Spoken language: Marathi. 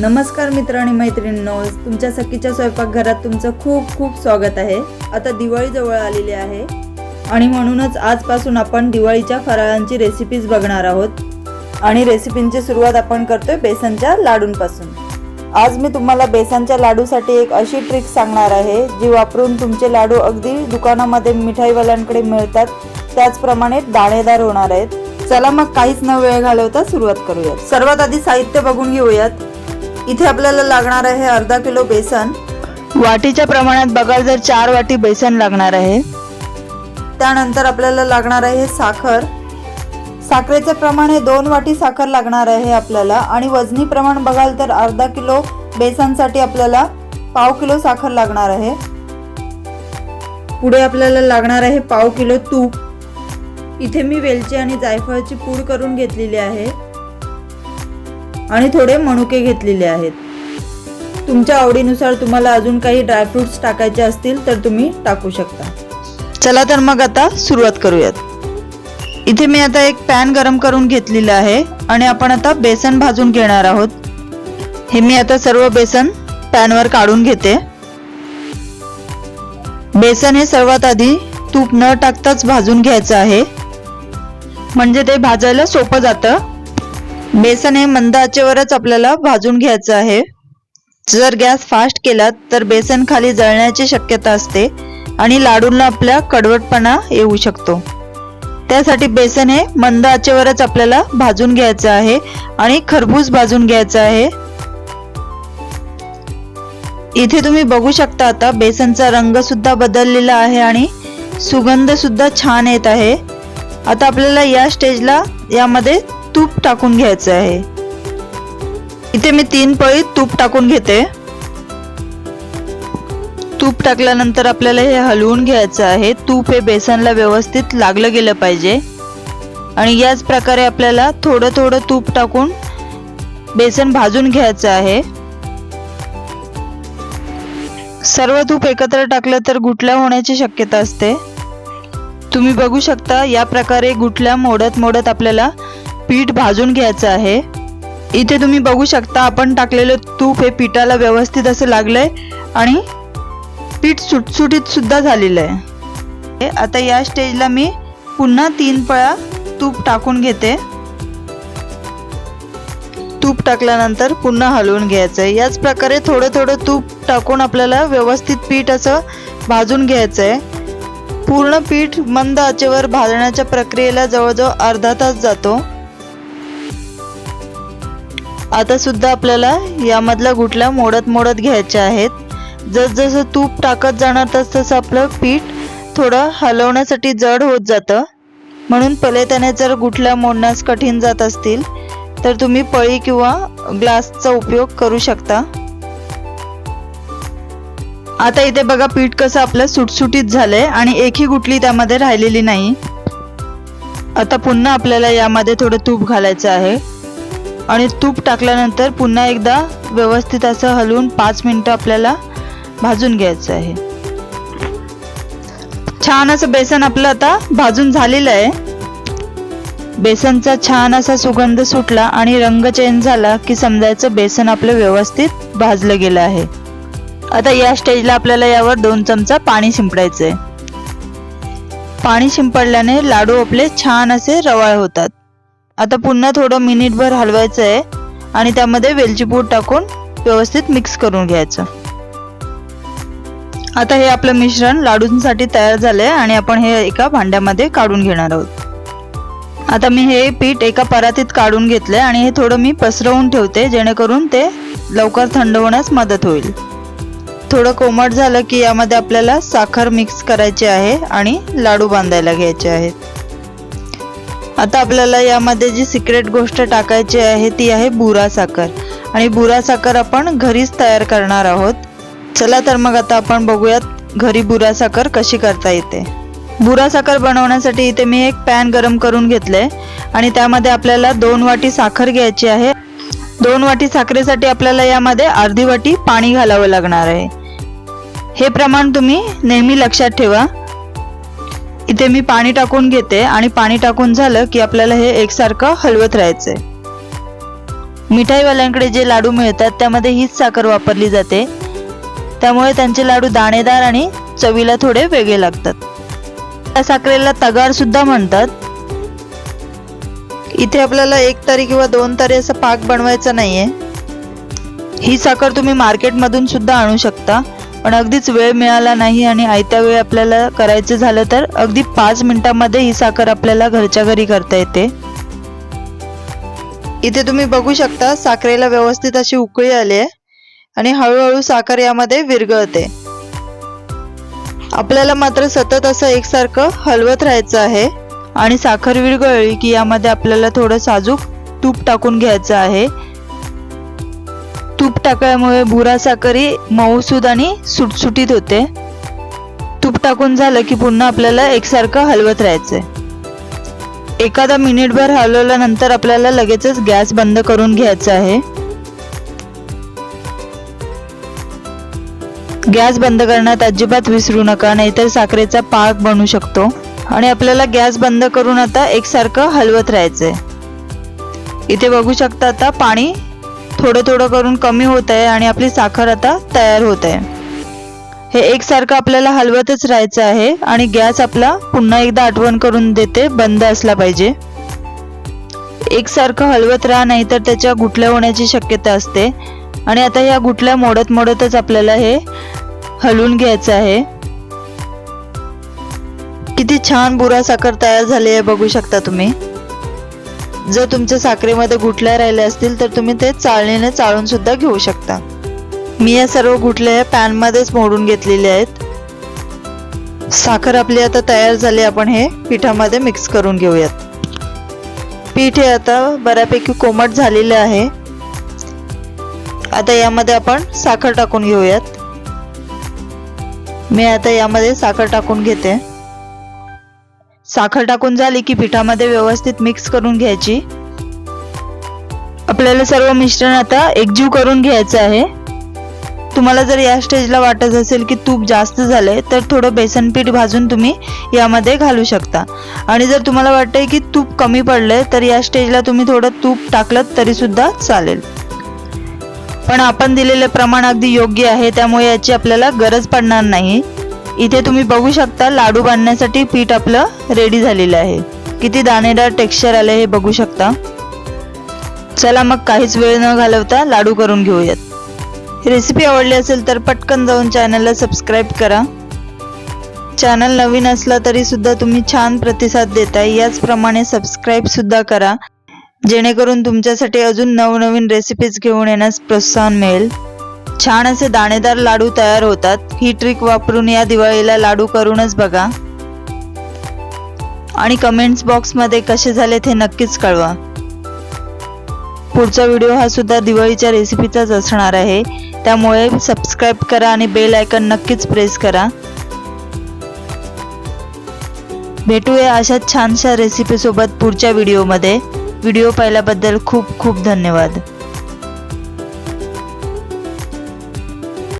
नमस्कार मित्र आणि मैत्रिणींनो तुमच्या सखीच्या स्वयंपाकघरात तुमचं खूप खूप स्वागत आहे. आता दिवाळी जवळ आलेली आहे आणि म्हणूनच आजपासून आपण दिवाळीच्या फराळांची रेसिपीज बघणार आहोत. आणि रेसिपींची सुरुवात आपण करतोय बेसनच्या लाडूंपासून. आज मी तुम्हाला बेसनच्या लाडूसाठी एक अशी ट्रिक सांगणार आहे जी वापरून तुमचे लाडू अगदी दुकानामध्ये मिठाईवाल्यांकडे मिळतात. त्याचप्रमाणे दाणेदार होणार आहेत. चला मग काहीच न वेळ घालवता सुरुवात करूयात. सर्वात आधी साहित्य बघून घेऊयात. इथे आपल्याला लागणार आहे अर्धा किलो बेसन. वाटीच्या प्रमाणात बघाल तर चार वाटी बेसन लागणार आहे. त्यानंतर आपल्याला लागणार आहे साखर. साखरेचे प्रमाण हे दोन वाटी साखर लागणार आहे आपल्याला. आणि वजनी प्रमाण बघाल तर अर्धा किलो बेसनसाठी आपल्याला पाव किलो साखर लागणार आहे. पुढे आपल्याला लागणार आहे पाव किलो तूप. इथे मी वेलची आणि जायफळची पूड करून घेतलेली आहे. आणि थोडे मनुके घेतलेले आहेत. तुमच्या आवडीनुसार तुम्हाला अजून काही ड्रायफ्रुट्स टाकायचे असतील तर तुम्ही टाकू शकता. चला तर मग आता सुरुवात करूयात. इथे मी आता एक पॅन गरम करून घेतलेलं आहे आणि आपण आता बेसन भाजून घेणार आहोत. हे मी आता सर्व बेसन पॅनवर काढून घेते. बेसन हे सर्वात आधी तूप न टाकताच भाजून घ्यायचं आहे. म्हणजे ते भाजायला सोपं जातं. बेसन हे मंद आचेवरच आपल्याला भाजून घ्यायचं आहे. जर गॅस फास्ट केला तर बेसन खाली जळण्याची शक्यता असते आणि लाडूंना आपल्या कडवटपणा येऊ शकतो. त्यासाठी बेसन हे मंद आचेवरच आपल्याला भाजून घ्यायचं आहे आणि खरबूज भाजून घ्यायचं आहे. इथे तुम्ही बघू शकता आता बेसनचा रंग सुद्धा बदललेला आहे आणि सुगंध सुद्धा छान येत आहे. आता आपल्याला या स्टेजला यामध्ये तूप टाकून घ्यायचं आहे. इथे मी तीन पळी तूप टाकून घेते. तूप टाकल्यानंतर आपल्याला हे हलवून घ्यायचं आहे. तूप हे बेसनला व्यवस्थित लागलं गेलं पाहिजे. आणि याच प्रकारे आपल्याला थोडं थोडं तूप टाकून बेसन भाजून घ्यायचं आहे. सर्व तूप एकत्र टाकलं तर गुटल्या होण्याची शक्यता असते. तुम्ही बघू शकता या प्रकारे गुटल्या मोडत मोडत आपल्याला पीठ भाजून घ्यायचं आहे. इथे तुम्ही बघू शकता आपण टाकलेलं तूप हे पिठाला व्यवस्थित असं लागलंय आणि पीठ सुटसुटीत सुद्धा झालेलं आहे. हे आता या स्टेजला मी पुन्हा तीन पळा तूप टाकून घेते. तूप टाकल्यानंतर पुन्हा हलवून घ्यायचं आहे. याच प्रकारे थोडं थोडं तूप टाकून आपल्याला व्यवस्थित पीठ असं भाजून घ्यायचं आहे. पूर्ण पीठ मंद आचेवर भाजण्याच्या प्रक्रियेला जवळजवळ अर्धा तास जातो. आता सुद्धा आपल्याला यामधल्या गुठल्या मोडत मोडत घ्यायच्या आहेत. जसजसं तूप टाकत जाणार तस तसं आपलं पीठ थोडं हलवण्यासाठी जड होत जातं. म्हणून पहिले त्याने जर गुठल्या मोडण्यास कठीण जात असतील तर तुम्ही पळी किंवा ग्लासचा उपयोग करू शकता. आता इथे बघा पीठ कसं आपलं सुटसुटीत झालंय आणि एकही गुठली त्यामध्ये राहिलेली नाही. आता पुन्हा आपल्याला यामध्ये थोडं तूप घालायचं आहे. आणि तूप टाकल्यानंतर पुन्हा एकदा व्यवस्थित असं हलवून पाच मिनटं आपल्याला भाजून घ्यायचं आहे. छान असं बेसन आपलं आता भाजून झालेलं आहे. बेसनचा छान असा सुगंध सुटला आणि रंग चेंज झाला की समजायचं बेसन आपलं व्यवस्थित भाजलं गेलं आहे. आता या स्टेजला आपल्याला यावर दोन चमचा पाणी शिंपडायचं आहे पाणी शिंपडल्याने लाडू आपले छान असे रवाळ होतात. आता पुन्हा थोडं मिनिटभर हलवायचं आहे आणि त्यामध्ये वेलची पूड टाकून व्यवस्थित मिक्स करून घ्यायचं. आता हे आपलं मिश्रण लाडूंसाठी तयार झालंय आणि आपण हे एका भांड्यामध्ये काढून घेणार आहोत. आता मी हे पीठ एका परातीत काढून घेतलंय आणि हे थोडं मी पसरवून ठेवते जेणेकरून ते लवकर थंड होण्यास मदत होईल. थोडं कोमट झालं की यामध्ये आपल्याला साखर मिक्स करायची आहे आणि लाडू बांधायला घ्यायचे आहेत. आता आपल्याला यामध्ये जी सिक्रेट गोष्ट टाकायची आहे ती आहे बुरा साखर. आणि बुरा साखर आपण घरीच तयार करणार आहोत. चला तर मग आता आपण बघूयात घरी बुरा साखर कशी करता येते. बुरा साखर बनवण्यासाठी इथे मी एक पॅन गरम करून घेतलंय. आणि त्यामध्ये आपल्याला दोन वाटी साखर घ्यायची आहे. दोन वाटी साखरेसाठी आपल्याला यामध्ये अर्धी वाटी पाणी घालावं लागणार आहे. हे प्रमाण तुम्ही नेहमी लक्षात ठेवा. इथे मी पाणी टाकून घेते आणि पाणी टाकून झालं की आपल्याला हे एकसारखं हलवत राहायचंय. मिठाईवाल्यांकडे जे लाडू मिळतात त्यामध्ये हीच साखर वापरली जाते. त्यामुळे त्यांचे लाडू दाणेदार आणि चवीला थोडे वेगळे लागतात. त्या साखरेला तगार सुद्धा म्हणतात. इथे आपल्याला एक तारी किंवा दोन तारी असं पाक बनवायचा नाहीये. ही साखर तुम्ही मार्केटमधून सुद्धा आणू शकता. पण अगदीच वेळ मिळाला नाही आणि आयत्या वेळ आपल्याला करायचं झालं तर अगदी पाच मिनिटांमध्ये ही साखर आपल्याला घरच्या घरी करता येते. इथे तुम्ही बघू शकता साखरेला व्यवस्थित अशी उकळी आली आहे आणि हळूहळू साखर यामध्ये विरघळते. आपल्याला मात्र सतत असं एकसारखं हलवत राहायचं आहे आणि साखर विरघळली की यामध्ये आपल्याला थोडं साजूक तूप टाकून घ्यायचं आहे. तूप टाकल्यामुळे बुरा साखरी मऊसूद आणि सुटसुटीत होते. तूप टाकून झालं की पुन्हा आपल्याला एकसारखं हलवत राहायचंय. एखादा मिनिटभर हलवल्यानंतर आपल्याला लगेचच गॅस बंद करून घ्यायचा आहे. गॅस बंद करण्यात अजिबात विसरू नका नाहीतर साखरेचा पाक बनू शकतो आणि आपल्याला गॅस बंद करून आता एकसारखं हलवत राहायचंय. इथे बघू शकता आता पाणी थोडं थोडं करून कमी होत आहे आणि आपली साखर आता तयार होत आहे. हे एकसारखं आपल्याला हलवतच राहायचं आहे आणि गॅस आपला पुन्हा एकदा आठवण करून देते बंद असला पाहिजे. एकसारखं हलवत राहा नाही तर त्याच्या गुठल्या होण्याची शक्यता असते. आणि आता ह्या गुठल्या मोडत मोडतच आपल्याला हे हलवून घ्यायचं आहे. किती छान बुरा साखर तयार झाली आहे बघू शकता तुम्ही. जर तुमच्या साखरेमध्ये गुठल्या राहिल्या असतील तर तुम्ही ते चाळणीने चाळून सुद्धा घेऊ शकता. मी या सर्व गुठल्या पॅन पॅनमध्येच मोडून घेतलेल्या आहेत. साखर आपली आता तयार झाली आपण हे पिठामध्ये मिक्स करून घेऊयात. पीठ हे आता बऱ्यापैकी कोमट झालेलं आहे. आता यामध्ये आपण साखर टाकून घेऊयात. मी आता यामध्ये साखर टाकून घेते. साखर टाकून झाली की पिठामध्ये व्यवस्थित मिक्स करून घ्यायची. आपल्याला सर्व मिश्रण आता एकजीव करून घ्यायचं आहे. तुम्हाला जर या स्टेजला वाटत असेल की तूप जास्त झालंय तर थोडं बेसन पीठ भाजून तुम्ही यामध्ये घालू शकता. आणि जर तुम्हाला वाटतंय की तूप कमी पडलंय तर या स्टेजला तुम्ही थोडं तूप टाकलं तरीसुद्धा चालेल. पण आपण दिलेले प्रमाण अगदी योग्य आहे त्यामुळे याची आपल्याला गरज पडणार नाही. इथे तुम्ही बघू शकता लाडू बांधण्यासाठी पीठ आपलं रेडी झालेलं आहे. किती दाणेदार टेक्स्चर आले हे बघू शकता. चला मग काहीच वेळ न घालवता लाडू करून घेऊयात. रेसिपी आवडली असेल तर पटकन जाऊन चॅनलला सबस्क्राईब करा. चॅनल नवीन असला तरी सुद्धा तुम्ही छान प्रतिसाद देताय याचप्रमाणे सबस्क्राईब सुद्धा करा. जेणेकरून तुमच्यासाठी अजून नवनवीन रेसिपीज घेऊन येण्यास प्रोत्साहन मिळेल. छान असे दाणेदार लाडू तयार होतात. ही ट्रिक वापरून या दिवाळीला लाडू करूनच बघा. आणि कमेंट्स बॉक्समध्ये कसे झालेत हे नक्कीच कळवा. पुढचा व्हिडिओ हा सुद्धा दिवाळीच्या रेसिपीचाच असणार आहे. त्यामुळे सबस्क्राईब करा आणि बेल आयकन नक्कीच प्रेस करा. भेटूया अशाच छानशा रेसिपीसोबत पुढच्या व्हिडिओमध्ये व्हिडिओ पाहिल्याबद्दल खूप खूप धन्यवाद.